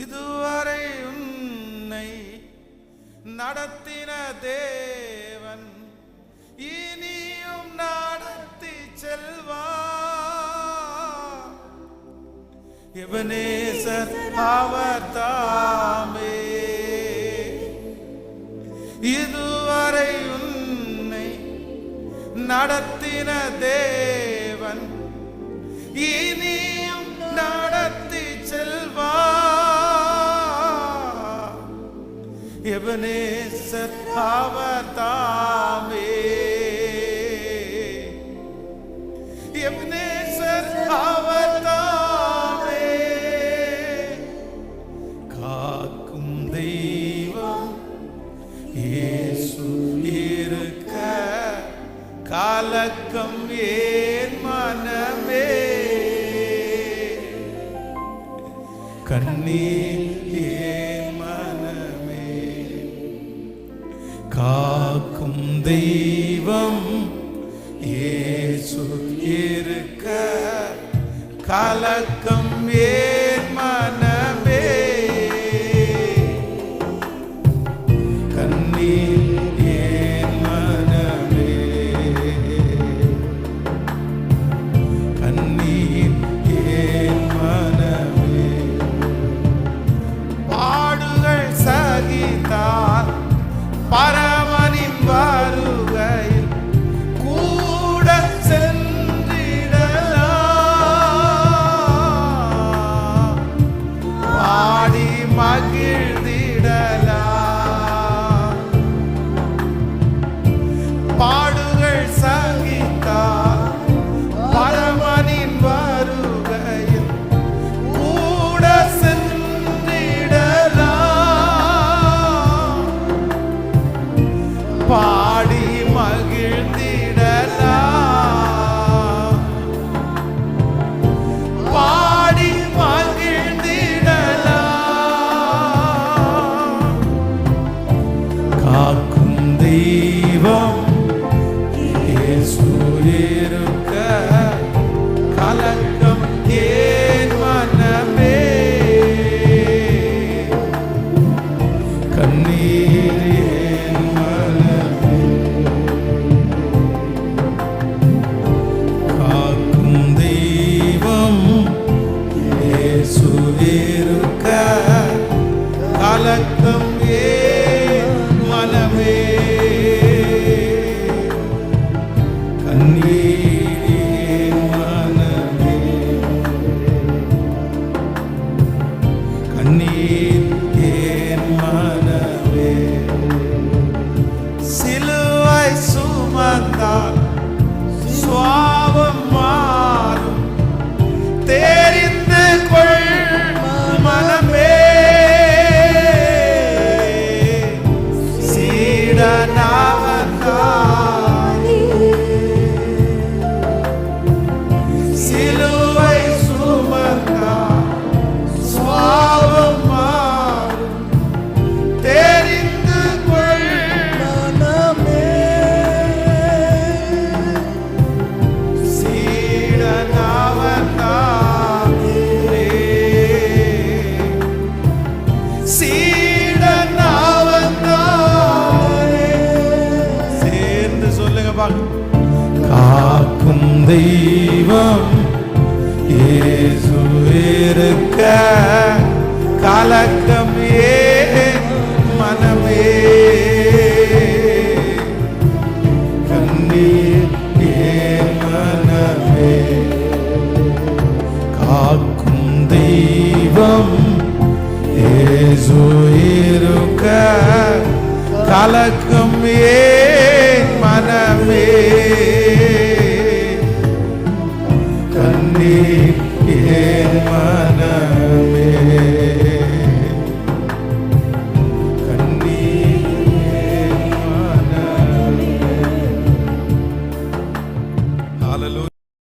இதுவரை உன்னை நடத்தின தேவன் இனியும் நடத்தி செல்வா. எபனேசர் அவர் தாமே. இதுவரை உன்னை நடத்தின தேவன் எபனேசர் அவர் தாமே எபனேசர் காக்கும் தெய்வம் இயேசு இருக்க காலக்கம் ஏன் மனமே. கண்ணீர் ஏன் காக்கும் தெய்வம் ஏசு இருக்க. கலக்கம் ஏ வருகையில் கூட சென்றிடலாம். பாடி மகிழ்ந்திடலாம். காக்கும் தெய்வம் இயேசு இருக்க கலக்கம் ஏன் மனமே. கண்ணீர் ஏன் மனமே. காக்கும் தெய்வம் இயேசு இருக்க கலக்கம் காக்கும் தெய்வம். இயேசு இருக்க கலக்கம் ஏ மனமே? கண்ணீர் ஏ மனமே? காக்கும் தெய்வம் இயேசு இருக்க கலக்கம் ஏ